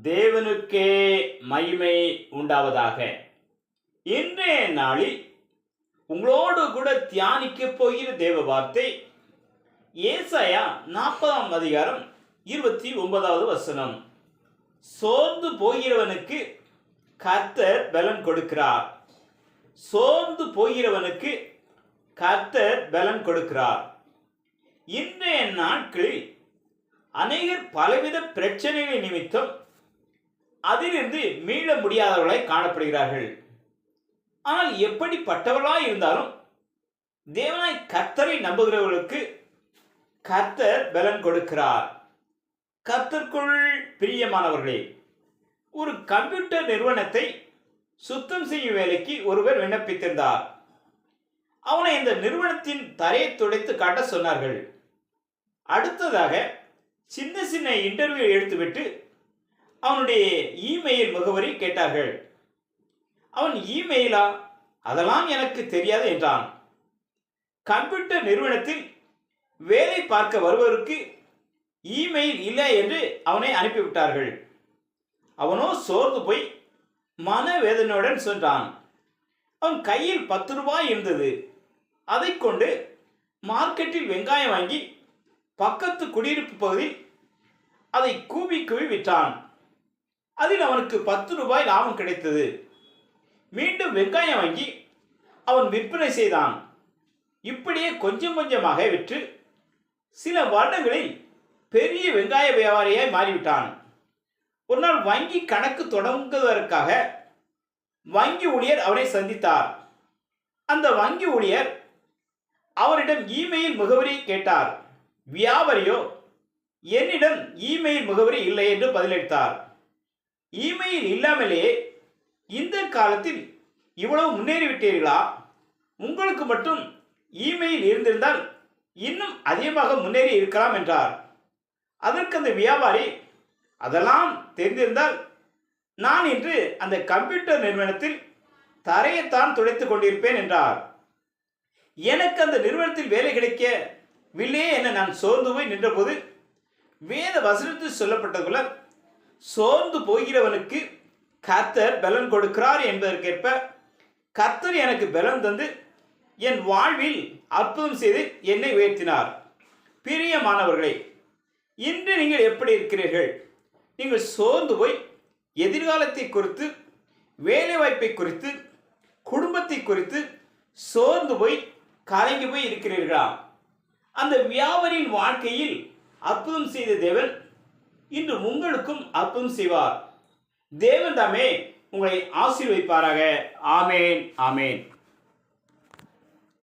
தேவனுக்கே மகிமை உண்டாவதாக. இன்றைய நாளில் உங்களோடு கூட தியானிக்க போகிற தேவ வார்த்தை ஏசாயா நாற்பதாம் அதிகாரம் இருபத்தி ஒன்பதாவது வசனம். சோர்ந்து போகிறவனுக்கு கர்த்தர் பலன் கொடுக்கிறார். சோர்ந்து போகிறவனுக்கு கர்த்தர் பலன் கொடுக்கிறார். இன்றைய நாட்களில் அநேகர் பலவித பிரச்சனைகள் நிமித்தம் அதிலிருந்து மீள முடியாதவர்களாய் காணப்படுகிறார்கள். ஆனால் எப்படிப்பட்டவர்களாய் இருந்தாலும் தேவனாய் கர்த்தரை நம்புகிறவர்களுக்கு கர்த்தர் பலன் கொடுக்கிறார். கர்த்தர்க்குள் பிரியமானவர்களே ஒரு கம்ப்யூட்டர் நிறுவனத்தை சுத்தம் செய்யும் வேலைக்கு ஒருவர் விண்ணப்பித்திருந்தார். அவனை இந்த நிறுவனத்தின் தரையை துடைத்து காட்ட சொன்னார்கள். அடுத்ததாக சின்ன சின்ன இன்டர்வியூ எடுத்துவிட்டு அவனுடைய இமெயில் முகவரி கேட்டார்கள். அவன் இமெயிலா அதெல்லாம் எனக்கு தெரியாது என்றான். கம்ப்யூட்டர் நிறுவனத்தில் வேலை பார்க்க வருவதற்கு இமெயில் இல்லை என்று அவனை அனுப்பிவிட்டார்கள். அவனோ சோர்ந்து போய் மனவேதனையுடன் சென்றான். அவன் கையில் பத்து ரூபாய் இருந்தது. அதை கொண்டு மார்க்கெட்டில் வெங்காயம் வாங்கி பக்கத்து குடியிருப்பு பகுதியில் அதை கூவி கூவி விற்றான். அதில் அவனுக்கு பத்து ரூபாய் லாபம் கிடைத்தது. மீண்டும் வெங்காயம் வாங்கி அவன் விற்பனை செய்தான். இப்படியே கொஞ்சம் கொஞ்சமாக விற்று சில வருடங்களில் பெரிய வெங்காய வியாபாரியாய் மாறிவிட்டான். ஒரு நாள் வங்கி கணக்கு தொடங்குவதற்காக வங்கி ஊழியர் அவனை சந்தித்தார். அந்த வங்கி ஊழியர் அவரிடம் இமெயில் முகவரி கேட்டார். வியாபாரியோ என்னிடம் இமெயில் முகவரி இல்லை என்று பதிலளித்தார். இமெயில் இல்லாமலே இந்த காலத்தில் இவ்வளவு முன்னேறிவிட்டீர்களா? உங்களுக்கு மட்டும் இமெயில் இருந்திருந்தால் இன்னும் அதிகமாக முன்னேறி இருக்கலாம் என்றார். அதற்கு அந்த வியாபாரி அதெல்லாம் தெரிந்திருந்தால் நான் இன்று அந்த கம்ப்யூட்டர் நிறுவனத்தில் தரையைத்தான் துடைத்துக் கொண்டிருப்பேன் என்றார். எனக்கு அந்த நிறுவனத்தில் வேலை கிடைக்கவில்லையே என நான் சோர்ந்து போய் நின்றபோது வேத வசனத்தில் சொல்லப்பட்டது போல சோர்ந்து போகிறவனுக்கு கர்த்தர் பலன் கொடுக்கிறார் என்பதற்கேற்ப கர்த்தர் எனக்கு பலன் தந்து என் வாழ்வில் அற்புதம் செய்து என்னை உயர்த்தினார். பிரியமானவர்களே இன்று நீங்கள் எப்படி இருக்கிறீர்கள்? நீங்கள் சோர்ந்து போய் எதிர்காலத்தை குறித்து வேலைவாய்ப்பை குறித்து குடும்பத்தை குறித்து சோர்ந்து போய் கலங்கி போய் இருக்கிறீர்களா? அந்த வியாபாரியின் வாழ்க்கையில் அற்புதம் செய்த தேவன் இன்று உங்களுக்கும் அற்புதம் செய்வார். தேவன் தாமே உங்களை ஆசீர்வதிப்பாராக. ஆமேன் ஆமேன்.